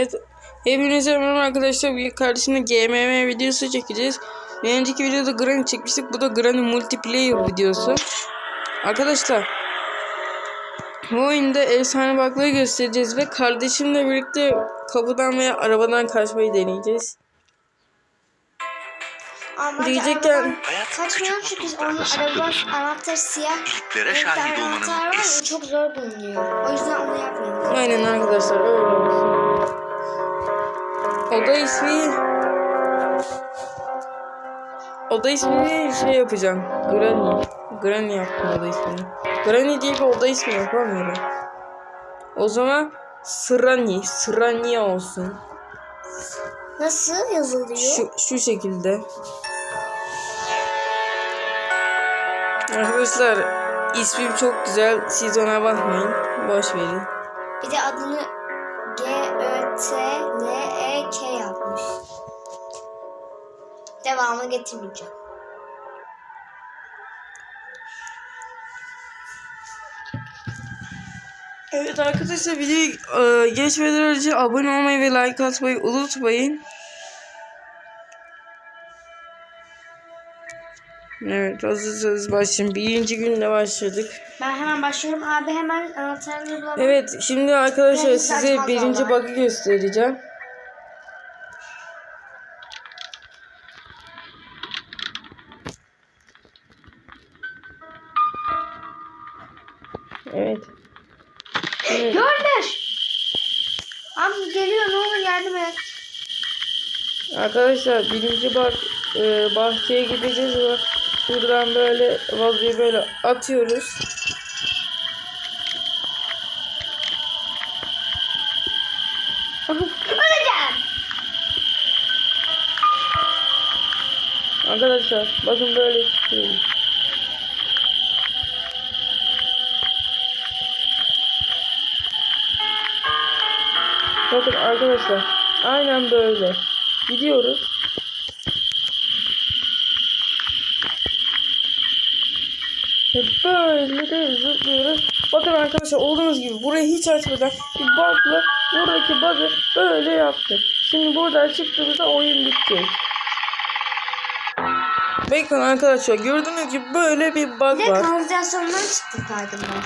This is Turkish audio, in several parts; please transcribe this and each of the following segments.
Evet. Hepinize merhaba arkadaşlar. Bir kardeşimle GMM videosu çekeceğiz. Bir önceki videoda Granny çekmiştik. Bu da Granny multiplayer videosu. Arkadaşlar. Bu oyunda efsane baklayı göstereceğiz ve kardeşimle birlikte kapıdan veya arabadan kaçmayı deneyeceğiz. Ama Diyecekken- kaçmıyorum çünkü onun araba anahtarı siyah. Tane şahit anahtar olmanın var ya es- çok zor bulunuyor. O yüzden onu yapmıyorum. Aynen arkadaşlar öyle olsun. Oda ismi Oda ismini şey yapacağım. Granny. Granny yaptım oda ismini. Granny diye bir oda ismi yapamıyorum. O zaman Sırani. Sırani olsun. Nasıl yazılıyor? Şu, şu şekilde. Arkadaşlar ismim çok güzel. Siz ona bakmayın. Boş verin. Bir de adını G Ö T N K yapmış. Devamı getirmeyeceğim. Evet arkadaşlar videoyu e, geçmeden önce abone olmayı ve like atmayı unutmayın. Evet hazırsanız başlayın. Birinci günde başladık. Ben hemen başlıyorum. Abi hemen anahtarları bana. Evet şimdi arkadaşlar size birinci bug'ı göstereceğim. Evet. Evet. Gördür. Abi geliyor ne olur yardım et. Arkadaşlar birinci bak e, bahçeye gideceğiz ve buradan böyle vazoyu böyle atıyoruz. Öleceğim. Arkadaşlar bakın böyle çıkıyoruz. Arkadaşlar aynen böyle gidiyoruz. Ve böyle de zıplıyoruz. Bakın arkadaşlar olduğunuz gibi burayı hiç açmadan bir bug'la buradaki bug'ı böyle yaptık. Şimdi buradan çıktığımızda oyun bitecek. Bakın arkadaşlar gördüğünüz gibi böyle bir bug Bir var. kanalizasyondan çıktık farkındaysan.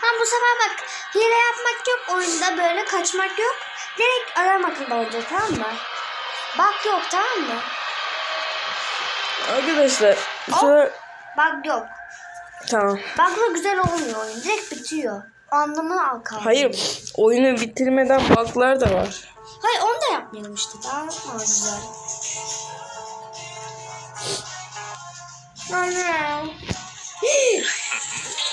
Ha bu sefer bak hile yapmak yok oyunda böyle kaçmak yok. Direkt alarm akıllı olacak tamam mı? Bak yok tamam mı? Arkadaşlar bu sefer Bak yok. tamam. Bakla güzel olmuyor oyun. Direkt bitiyor. Anlamını al kaldı. Hayır oyunu bitirmeden bug'lar da var. Hayır onu da yapmayalım işte. Daha daha güzel. Anne.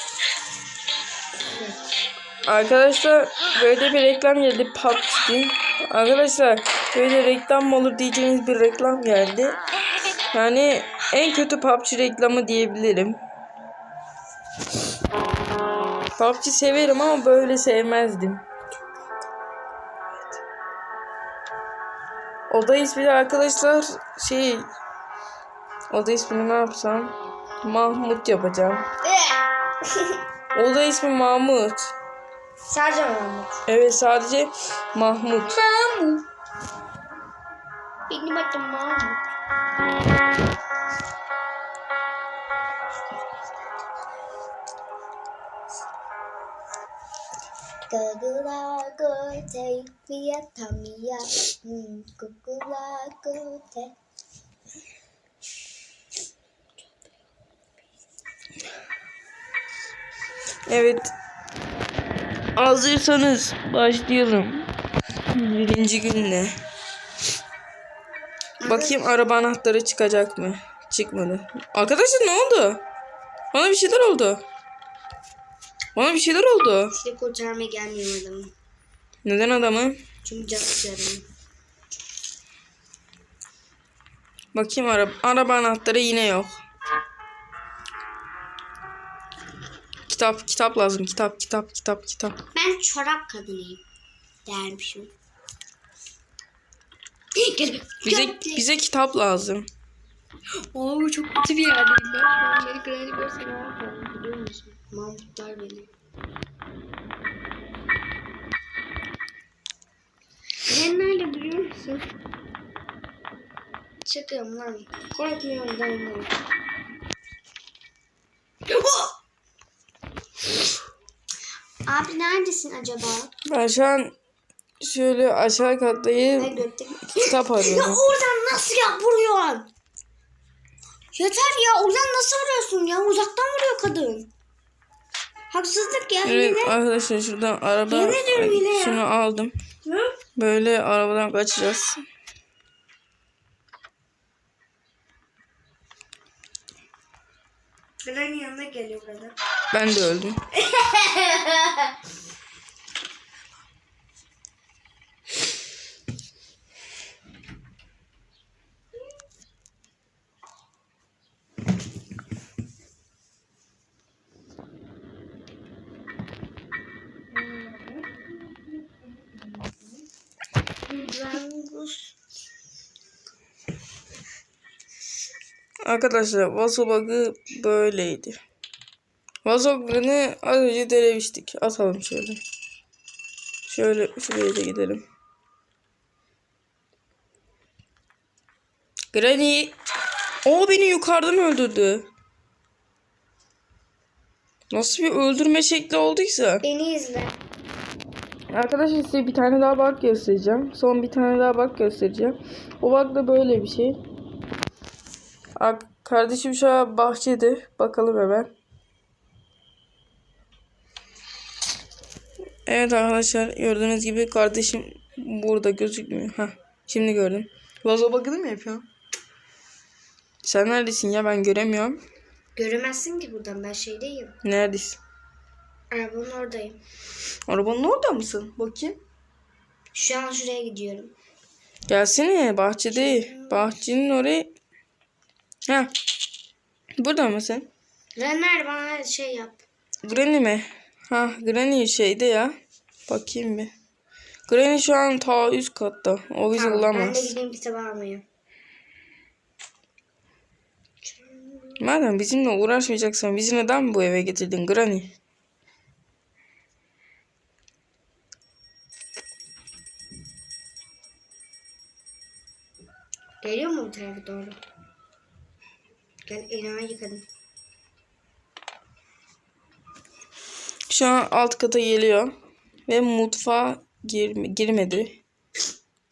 Arkadaşlar böyle bir reklam geldi PUBG. Arkadaşlar böyle reklam mı olur diyeceğiniz bir reklam geldi. Yani en kötü PUBG reklamı diyebilirim. PUBG severim ama böyle sevmezdim. Oda ismi arkadaşlar şey Oda ismini ne yapsam? Mahmut yapacağım. Oda ismi Mahmut. Sadece Mahmut. Evet sadece Mahmut. Mahmut. Benim adım Mahmut. Kukulaku te via tamia. Hmm, Kukulaku te. Evet. Hazırsanız başlayalım. Birinci günle. Bakayım araba anahtarı çıkacak mı? Çıkmadı. Arkadaşlar ne oldu? Bana bir şeyler oldu. Bana bir şeyler oldu. Seni kurtarmaya gelmiyorum adamım. Neden adamı? Çünkü canı. Bakayım araba, araba anahtarı yine yok. Kitap, kitap lazım. Kitap, kitap, kitap, kitap. Ben çorap kadınıyım. Dermişim. Gel. Bize bize kitap lazım. Abi çok kötü bir yerdeyim ben. Şu an beni Granny görse ne yapar biliyor musun? Mahmutlar beni. korkuyorsun? Çıkıyorum lan. Korkmuyorum dayım. Abi neredesin acaba? Ben şu an şöyle aşağı Ne katlayıp gördük? kitap Ya arıyorum. oradan nasıl ya vuruyorsun? Yeter ya oradan nasıl vuruyorsun ya? Uzaktan vuruyor kadın. Haksızlık ya. Evet hile. arkadaşlar şuradan araba Yemin ediyorum hile ya. şunu aldım. Hı? Böyle arabadan kaçacağız. Granny yanına geliyor kadın. Ben de öldüm. Arkadaşlar vazo bug'ı böyleydi. Vazo bug'ını az önce denemiştik. Atalım şöyle. Şöyle şuraya da gidelim. Granny. O beni yukarıdan öldürdü. Nasıl bir öldürme şekli olduysa. Beni izle. Arkadaşlar size bir tane daha bug göstereceğim. Son bir tane daha bug göstereceğim. O bug da böyle bir şey. Ar- Kardeşim şu an bahçede. Bakalım hemen. Evet arkadaşlar gördüğünüz gibi kardeşim burada gözükmüyor. Heh, şimdi gördüm. Vazo bug'ını mı yapıyorsun? Sen neredesin ya ben göremiyorum. Göremezsin ki buradan ben şeydeyim. Neredesin? Arabanın oradayım. Arabanın orada mısın? Bakayım. Şu an şuraya gidiyorum. Gelsene bahçede. Bahçenin oraya. Ha. Burada mısın? Renner bana şey yap. Granny mi? Ha Granny şeyde ya. Bakayım bir. Granny şu an ta üst katta. O bizi Tamam, ben de bulamaz. gideyim kitabı almaya. Madem bizimle uğraşmayacaksan bizi neden bu eve getirdin Granny? Geliyor mu bu tarafa doğru? Gel elime yıkadım. Şu an alt kata geliyor. Ve mutfağa girme, girmedi.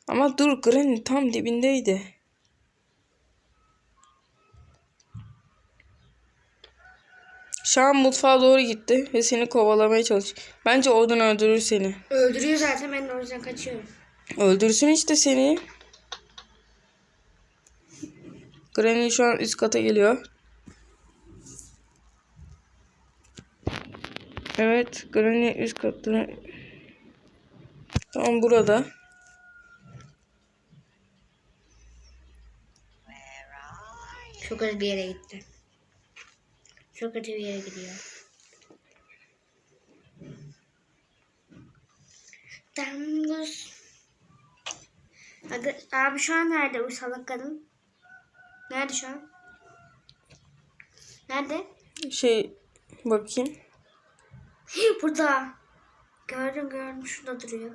Ama dur Granny tam dibindeydi. Şu an mutfağa doğru gitti ve seni kovalamaya çalışıyor. Bence oradan öldürür seni. Öldürüyor zaten ben de o yüzden kaçıyorum. Öldürsün işte seni. Granny şu an üst kata geliyor. Evet, Granny üst katta. Tam burada. Çok kötü bir yere gitti. Çok kötü bir yere gidiyor. Dangus. Abi, şu an nerede bu salak kadın? Nerede şu an? Nerede? Şey bakayım. Burada. Gördüm gördüm şurada duruyor.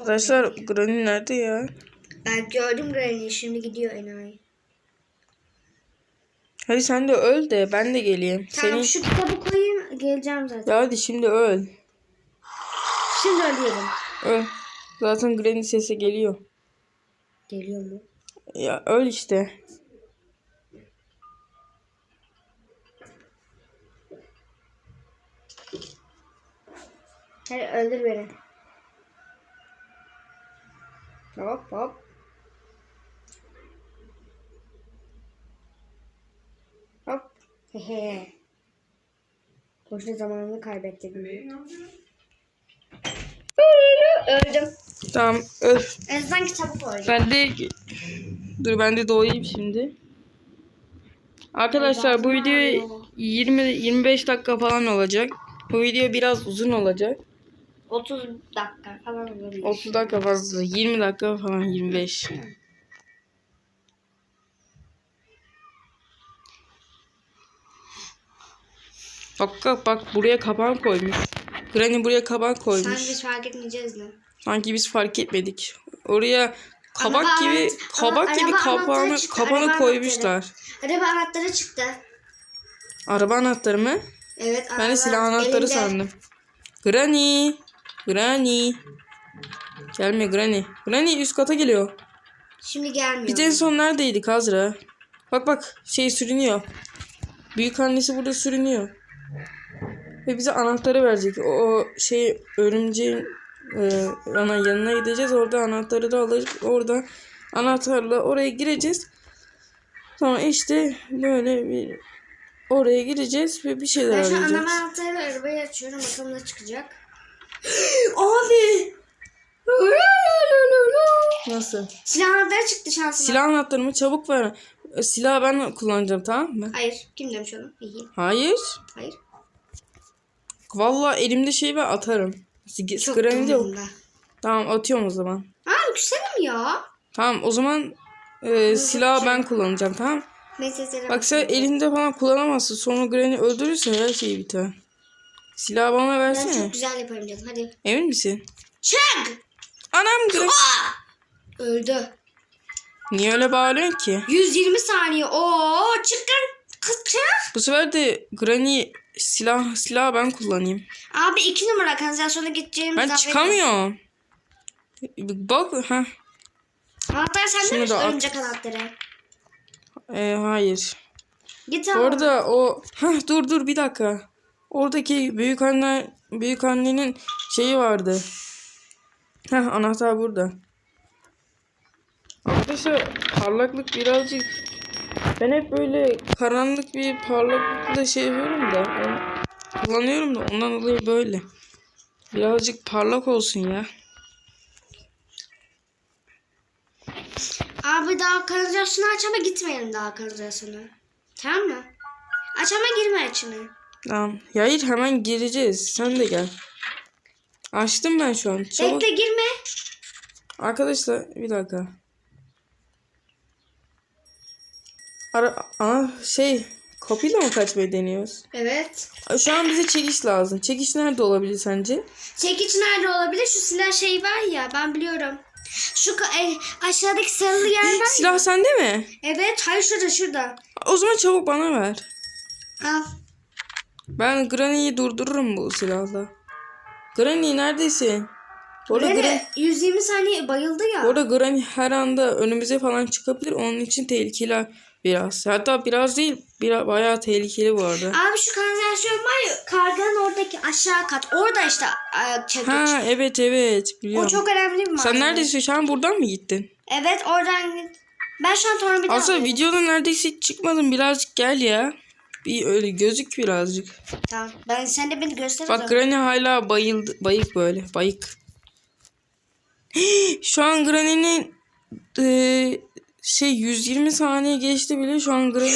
Arkadaşlar Granny nerede ya? Ben gördüm Granny'i şimdi gidiyor enayi. Hadi sen de öl de ben de geleyim. Tamam Senin... şu kitabı koyayım geleceğim zaten. Ya hadi şimdi öl. Şimdi ölüyorum. Öl. Zaten Granny sesi geliyor. Geliyor mu? Ya öl işte. Hadi öldür beni. Hop hop. Hop. Hehe. Boşuna zamanını kaybettim. Öldüm. Tamam öl. En azından kitabı koydum. Ben de dur ben de doğayım şimdi. Arkadaşlar bu video 20 25 dakika falan olacak. Bu video biraz uzun olacak. 30 dakika falan olabilir. 30 dakika fazla. 20 dakika falan 25. Bak bak bak buraya kapan koymuş. Granny buraya kabak koymuş. Sanki biz fark etmeyeceğiz mi? Sanki biz fark etmedik. Oraya kabak Ama gibi anahtar- kabak gibi araba kapağını anahtarı çıktı, kapanı araba koymuşlar. Araba anahtarı çıktı. Araba anahtarı mı? Evet. Ben de araba silah anahtarı elinde. sandım. Granny. Granny. Gelme Granny. Granny üst kata geliyor. Şimdi gelmiyor. Biz en son neredeydik Azra? Bak bak şey sürünüyor. Büyük annesi burada sürünüyor. Ve bize anahtarı verecek. O, o şey örümceğin e, ana yanına gideceğiz. Orada anahtarı da alır. Orada anahtarla oraya gireceğiz. Sonra işte böyle bir oraya gireceğiz ve bir şeyler Ben şu arayacağız. anam anahtarıyla arabayı açıyorum. Bakalım ne çıkacak. Abi. Nasıl? Silah anahtarı çıktı şansıma. Silah anahtarımı çabuk ver. E, Silahı ben kullanacağım tamam mı? Hayır. Kim demiş onu? İyi. Hayır. Hayır. Vallahi elimde şey var atarım. Sig- Çok yok. Tamam atıyorum o zaman. Abi güzelim ya. Tamam o zaman e, silahı ben kullanacağım tamam. Bak sen elinde falan kullanamazsın. Sonra Granny öldürürse her şey biter. Silahı bana Ben versene. çok güzel yaparım canım. Hadi. Emin misin? Çık. Anam Granny. Öldü. Niye öyle bağırıyorsun ki? 120 saniye. Oo çıkın. Kız çık. Bu sefer de Granny silah silahı ben kullanayım. Abi iki numara kanalizasyona gideceğimiz Ben çıkamıyorum. Bak ha. Anahtar sende mi? Örümcek anahtarı. E, hayır. Git al. Orada o Heh, dur dur bir dakika. Oradaki büyük anne büyük annenin şeyi vardı. Heh, anahtar burada. Arkadaşlar parlaklık birazcık ben hep böyle karanlık bir parlaklıkla şey yapıyorum da kullanıyorum da ondan dolayı böyle. Birazcık parlak olsun ya. Abi daha kanalizasyonu aç ama gitmeyelim daha kanalizasyona. Tamam mı? Aç ama girme içine. Tamam. Ya hayır hemen gireceğiz. Sen de gel. Açtım ben şu an. Çabuk. Bekle girme. Arkadaşlar bir dakika. Ara, ana şey kapıyla mı kaçmayı deniyoruz? Evet. Şu an bize çekiş lazım. Çekiş nerede olabilir sence? Çekiç nerede olabilir? Şu silah şey var ya ben biliyorum. Şu e, aşağıdaki sarılı yer var ya. Silah sende mi? Evet hayır şurada şurada. O zaman çabuk bana ver. Al. Ben Granny'yi durdururum bu silahla. Granny neredesin? Orada, Granny, Böyle 120 saniye bayıldı ya. orada Granny her anda önümüze falan çıkabilir. Onun için tehlikeli biraz. Hatta biraz değil, biraz bayağı tehlikeli bu arada. Abi şu kanalizasyon var ya karganın oradaki aşağı kat. Orada işte e, çekiç. Ha evet evet o biliyorum. çok önemli bir malzeme. Sen neredesin? Şu an buradan mı gittin? Evet oradan git. Ben şu an tornavida Aslında videoda neredeyse hiç çıkmadın. Birazcık gel ya. Bir öyle gözük birazcık. Tamam. Ben sen de beni göster Bak. Granny hala bayıldı. Bayık böyle. Bayık. Şu an Granny'nin eee, şey 120 saniye geçti bile. Şu an Granny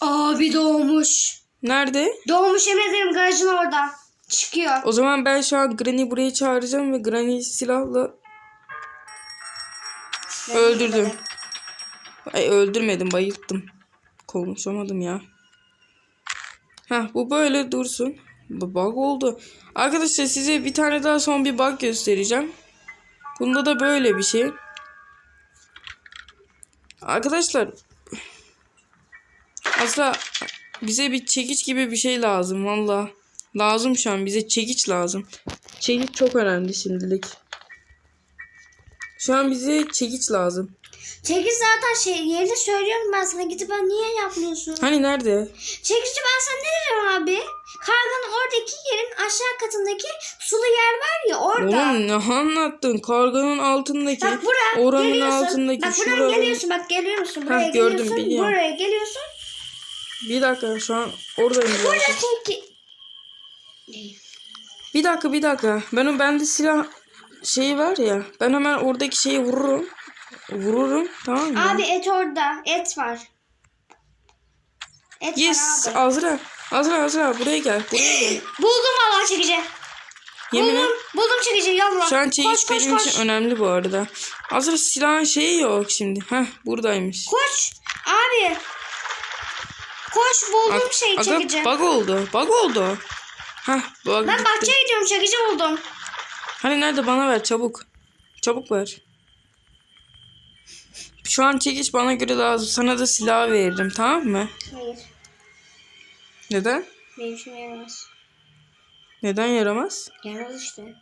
Abi doğmuş. nerede? Doğmuş emin ederim garajın orada. Çıkıyor. O zaman ben şu an Granny'i buraya çağıracağım ve Granny'yi silahla öldürdüm. Ay öldürmedim bayılttım. Konuşamadım ya. Heh bu böyle dursun. Bu bug oldu. Arkadaşlar size bir tane daha son bir bug göstereceğim. Bunda da böyle bir şey. Arkadaşlar aslında bize bir çekiç gibi bir şey lazım valla. Lazım şu an bize çekiç lazım. Çekiç çok önemli şimdilik. Şu an bize çekiç lazım. Çekiç zaten şey yerini söylüyorum ben sana gidip ben niye yapmıyorsun? Hani nerede? Çekici ben sana ne dedim abi? Karganın oradaki yerin aşağı katındaki sulu yer var ya orada. Oğlum ne anlattın? Karganın altındaki, Bak buraya oranın geliyorsun. altındaki, bak buradan şuranın... geliyorsun bak geliyor musun? Buraya Heh, gördüm, geliyorsun. biliyorum. Buraya geliyorsun. Bir dakika şu an oradayım. Burada zaten. çeki... Bir dakika bir dakika. Benim bende silah şeyi var ya. Ben hemen oradaki şeyi vururum. Vururum tamam mı? Abi et orada. Et var. Et yes var abi. Azra. Azra Azra buraya gel. Buraya gel. Buldum valla çekici. Yemin. Buldum. Buldum çekici yallah. Şu an çekiç koş, koş, benim koş. için önemli bu arada. Azra silahın şeyi yok şimdi. Heh buradaymış. Koş. Abi. Koş buldum Ag- şey aga, çekici. bug oldu. Bug oldu. Hah bak. Ben gitti. bahçeye gidiyorum çekici buldum. Hani nerede bana ver çabuk. Çabuk ver. Şu an çekiç bana göre lazım. Sana da silah veririm tamam mı? Hayır. Neden? Benim işime yaramaz. Neden yaramaz? Yaramaz işte.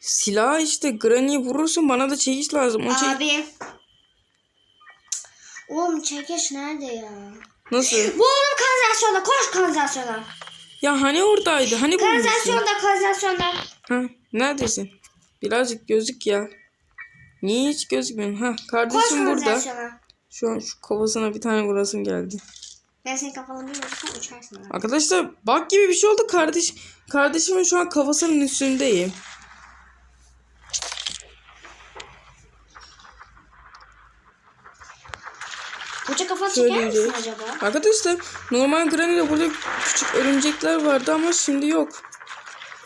Silah işte Granny'i vurursun bana da çekiç lazım. O çekiç... Abi. Oğlum çekiç nerede ya? Nasıl? Bu oğlum kanalizasyonda. Koş kanalizasyona. Ya hani oradaydı? Hani bulmuşsun? Kanalizasyonda kanalizasyonda. Ha, neredesin? Birazcık gözük ya. Niye hiç gözükmüyorsun? Ha, Koş kardeşim burada. kanalizasyona. Şu an şu kafasına bir tane vurasım geldi. Ben senin kafanı bilmiyorsam uçarsın. abi. Arkadaşlar bak gibi bir şey oldu kardeş. Kardeşimin şu an kafasının üstündeyim. Koca kafa çeker misin acaba? Arkadaşlar normal Granny'de burada küçük örümcekler vardı ama şimdi yok.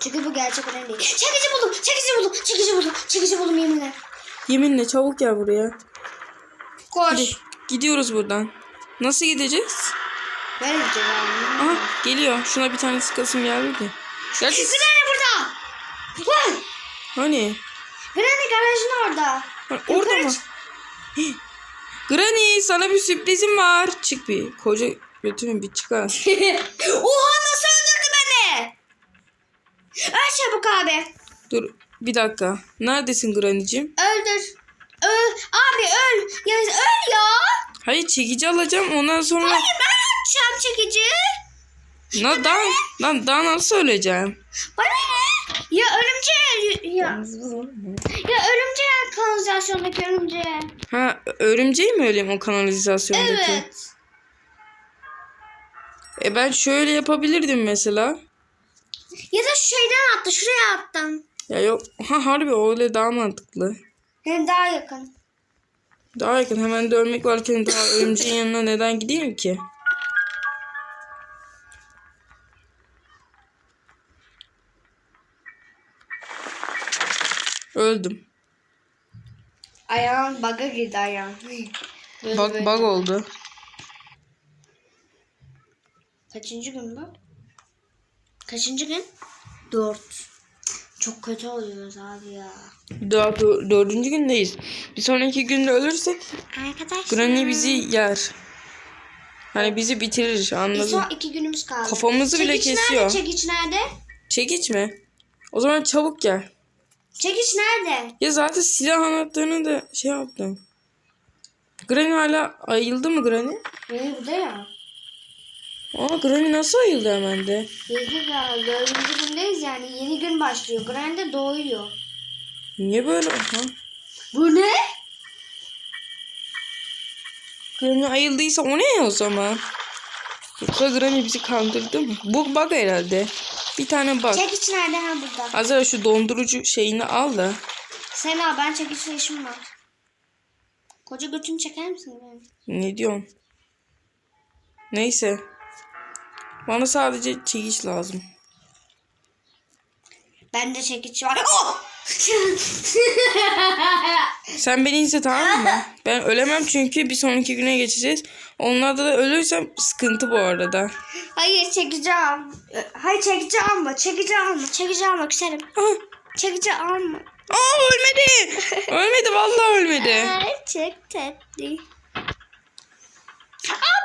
Çünkü bu gerçek önemli değil. Çekici buldum, çekici buldum, çekici buldum, çekici buldum yeminle. Yeminle çabuk gel buraya. Koş. Hadi gidiyoruz buradan. Nasıl gideceğiz? Böyle gideceğiz abi. Aha geliyor. Şuna bir tane sıkasım geldi de. Gerçi Granny burada. Vay. hani? Granny garajın orada. Ha, Orada Yukarı mı? Granny sana bir sürprizim var. Çık bir. Koca götünü bir çıkar. Oha nasıl öldürdü beni? Öl çabuk abi. Dur bir dakika. Neredesin Granny'cim? Öldür. Öl. Abi öl. Ya öl ya. Hayır çekici alacağım ondan sonra... Hayır ben açacağım çekici. Na, daha, lan daha nasıl söyleyeceğim? Bana ne? Ya örümceğe ya. Ya örümceğe kanalizasyondaki örümceğe. Ha örümceği mi öleyim o kanalizasyondaki? Evet. E ben şöyle yapabilirdim mesela. Ya da şu şeyden attı. Şuraya attım. Ya yok. Ha harbi öyle daha mantıklı. Yani daha yakın. Daha yakın hemen de ölmek varken daha örümceğin yanına neden gideyim ki? Öldüm. Ayağım baga girdi ayağım. Bak bug oldu. Kaçıncı gün bu? Kaçıncı gün? Dört. Çok kötü oluyoruz abi ya. Daha dö- dördüncü gündeyiz. Bir sonraki günde ölürsek Arkadaşlar. Granny bizi yer. Hani bizi bitirir Bir anladın. son iki günümüz kaldı. Kafamızı bile Çekiç kesiyor. nerede? Çekiç nerede? Çekiç mi? O zaman çabuk gel. Çekiç nerede? Ya zaten silah anahtarını da şey yaptım. Granny hala ayıldı mı Granny? Benim burada ya. Aa Granny nasıl ayıldı hemen de? Yedi ya. Dördüncü gündeyiz yani. Yeni gün başlıyor. Granny de doğuyor. Niye böyle? Ha? Bu ne? Granny ayıldıysa o ne o zaman? Yoksa Granny bizi kandırdı mı? Bu bug herhalde. Bir tane bug. Çekiç nerede? Ha burada. Azra şu dondurucu şeyini al da. Sena ben çekiçle işim var. Koca götünü çeker misin? Ne diyorsun? Neyse. Bana sadece çekiç lazım. Bende çekiç var. Oh! Sen beni izle tamam mı? Ben ölemem çünkü bir sonraki güne geçeceğiz. Onlarda da ölürsem sıkıntı bu arada. Hayır çekeceğim. Hayır alma. Çekici alma. Çekici alma küserim. Aa, Çekici alma. aa ölmedi. ölmedi vallahi ölmedi. Ay çok tatlı.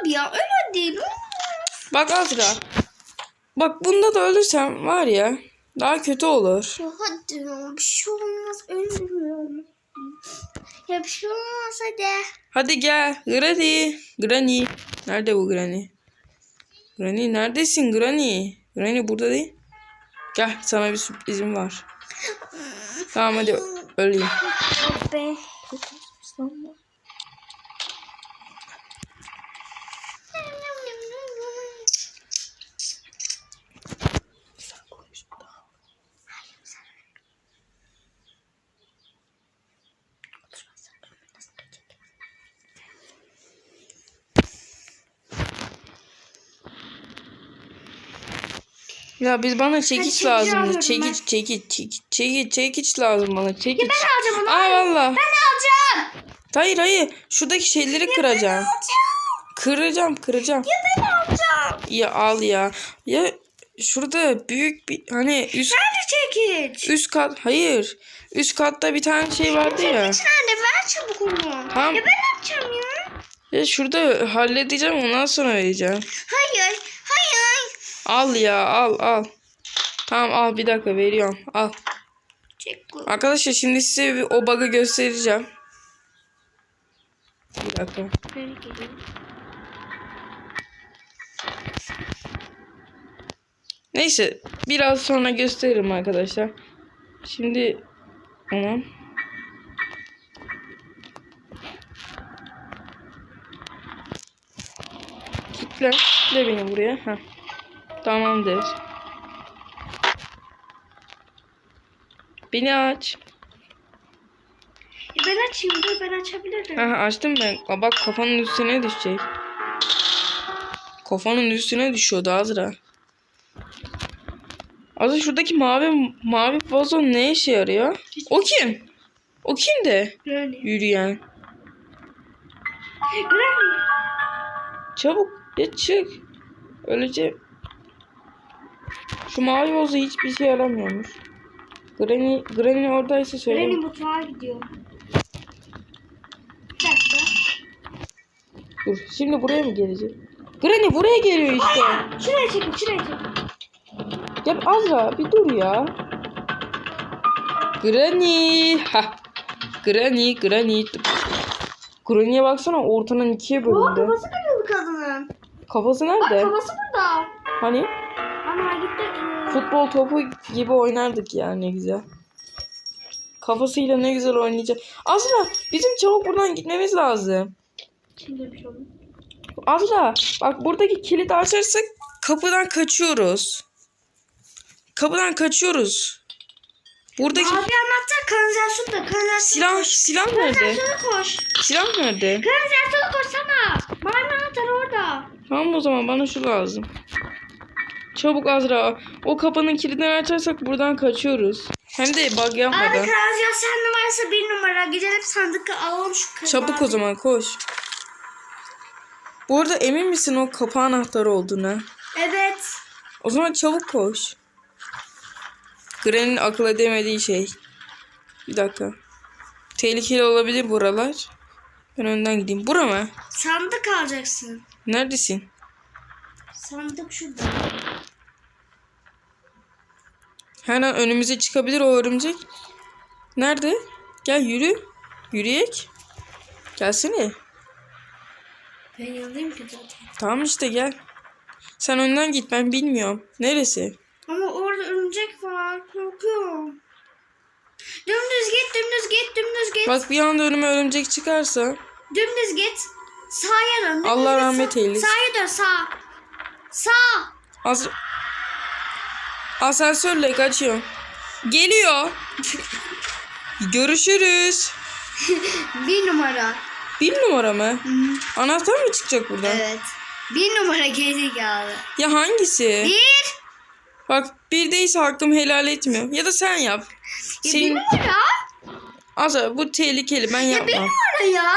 Abi ya öyle değil. Bak Azra. Bak bunda da ölürsem var ya daha kötü olur. Ya hadi ya bir şey olmaz ölmüyorum. Ya bir şey olmaz hadi. Hadi gel. Granny. Granny. Nerede bu Granny? Granny neredesin Granny? Granny burada değil. Gel sana bir sürprizim var. Tamam hadi öleyim. Be. Ya biz bana çekiç çekici lazım. alıyorum Çekiç, çekiç, çekiç, çekiç, çekiç lazım bana. Çekiç. Ben alacağım onu. Aa valla. Ben alacağım. Hayır hayır. Şuradaki şeyleri kıracağım. Alacağım. Kıracağım, kıracağım. Ben alacağım. Ya al ya. Ya şurada büyük bir hani üst Nerede çekiç? üst kat hayır. Üst katta bir tane şey vardı ya. Çekiç nerede? Ver çabuk onu. Tamam. Ya ben yapacağım ya. Ya şurada halledeceğim ondan sonra vereceğim. Hayır. Hayır. Al ya al al. Tamam al bir dakika veriyorum. Al. Arkadaşlar şimdi size bir o bug'ı göstereceğim. Bir dakika. Neyse biraz sonra gösteririm arkadaşlar. Şimdi tamam. Kitle. Kitle beni buraya. Heh. Tamamdır. Beni aç. Ya ben açayım dur ben açabilirim. Aha açtım ben. Aa, Bak kafanın üstüne düşecek. Kafanın üstüne düşüyordu Azra. Azra şuradaki mavi mavi vazo ne işe yarıyor? O kim? O kim de Granny. yürüyen? Granny. Çabuk ya çık. Öleceğim. Şu mavi vazo hiçbir şey yaramıyormuş. Granny, Granny oradaysa söyle. Granny mutfağa gidiyor. Bir dakika. Dur şimdi buraya mı gelecek? Granny buraya geliyor işte. Şuraya çekin şuraya çekin. Ya Azra bir dur ya. Granny. Ha. Granny, Granny. Granny'e baksana ortadan ikiye Oo bölündü. kafası kırıldı kadının. Kafası Bak nerede? kafası burada. Hani futbol topu gibi oynardık ya ne güzel. Kafasıyla ne güzel oynayacak. Azra bizim çabuk buradan gitmemiz lazım. Şimdi bir şey. Azra bak buradaki kilidi açarsak kapıdan kaçıyoruz. Kapıdan kaçıyoruz. Buradaki Abi anahtar kanalizasyonda. Kanalizasyona silah koş. silah nerede? Kanalizasyona koş. Silah nerede? Kanalizasyona koşsana. Mavi anahtar orada. Tamam o zaman bana şu lazım. Çabuk Azra. O kapının kilidini açarsak buradan kaçıyoruz. Hem de bug Abi yapmadan. kanalizasyon numarası bir numara. Gidelim sandıkı alalım şu kız. Çabuk o zaman koş. Bu arada emin misin o kapı anahtarı olduğuna? Evet. O zaman çabuk koş. Granny'nin akıl edemediği şey. Bir dakika. Tehlikeli olabilir buralar. Ben önden gideyim. Bura mı? Sandık alacaksın. Neredesin? Sandık şurada. Her an önümüze çıkabilir o örümcek. Nerede? Gel yürü. Yürüyek. Gelsene. Ben yanındayım ki zaten. Tamam işte gel. Sen önden git ben bilmiyorum. Neresi? Ama orada örümcek var. Korkuyorum. Dümdüz git, dümdüz git, dümdüz git. Bak bir anda önüme örümcek çıkarsa. Dümdüz git. Sağa dön. Allah rahmet eylesin. Sağa dön, sağ. Sağ. Az... Asansörle kaçıyorum. Geliyor. Görüşürüz. Bir numara. Bir numara mı? Anahtar mı çıkacak buradan? Evet. Bir numara gerizekalı. Ya hangisi? Bir. Bak bir değilse hakkım helal etmiyor. Ya da sen yap. Ya bir Senin... numara. Azar bu tehlikeli ben Ya bir yapmam. numara ya.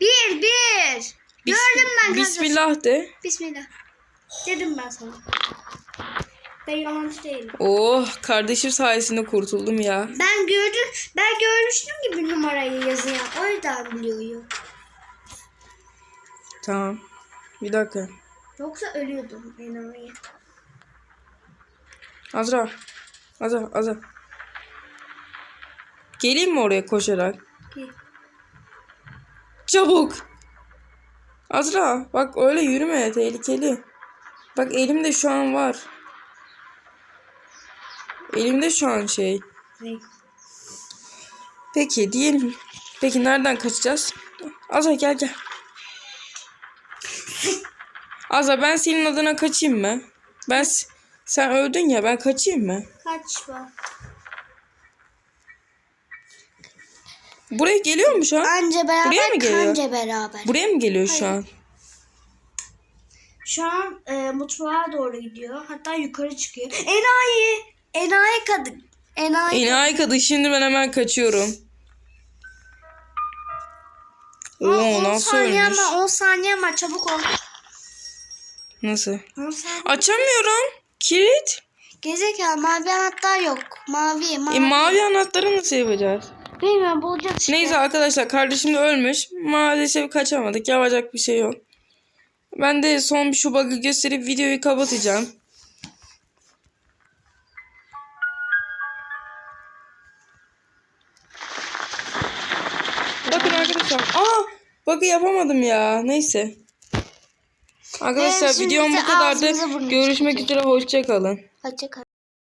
Bir, bir. Bis- Gördüm ben. Bismillah de. Bismillah. Dedim ben sana. Ben yalancı değilim. Oh kardeşim sayesinde kurtuldum ya. Ben gördüm, ben görmüştüm ki bir numarayı yazıyor. O yüzden biliyorum. Tamam. Bir dakika. Yoksa ölüyordum enayi. Azra. Azra. Azra. Geleyim mi oraya koşarak? Gel. Çabuk. Azra bak öyle yürüme tehlikeli. Bak elimde şu an var. Elimde şu an şey. Ne? Peki diyelim. Peki nereden kaçacağız? Azra gel gel. Azra ben senin adına kaçayım mı? Ben sen öldün ya ben kaçayım mı? Kaçma. Buraya geliyor mu şu an? Anca beraber, Buraya mı geliyor? kanca beraber. Buraya mı geliyor şu an? Şu an e, mutfağa doğru gidiyor. Hatta yukarı çıkıyor. Enayi! Enayi kadın. Enayi. Enayi kadın şimdi ben hemen kaçıyorum. Ama Oo 10 nasıl saniye ölmüş? ama 10 saniye ama çabuk ol. Nasıl? Nasıl? Açamıyorum. Kilit. Gezekalı mavi anahtar yok. Mavi mavi. E, mavi anahtarı nasıl yapacağız? Bilmiyorum bulacağız işte. Neyse arkadaşlar kardeşim de ölmüş. Maalesef kaçamadık. Yapacak bir şey yok. Ben de son bir şu bug'ı gösterip videoyu kapatacağım. Aa! Bug'ı yapamadım ya. Neyse. Arkadaşlar şimdi videom bu kadardı. Görüşmek üzere. Hoşçakalın. Hoşçakal.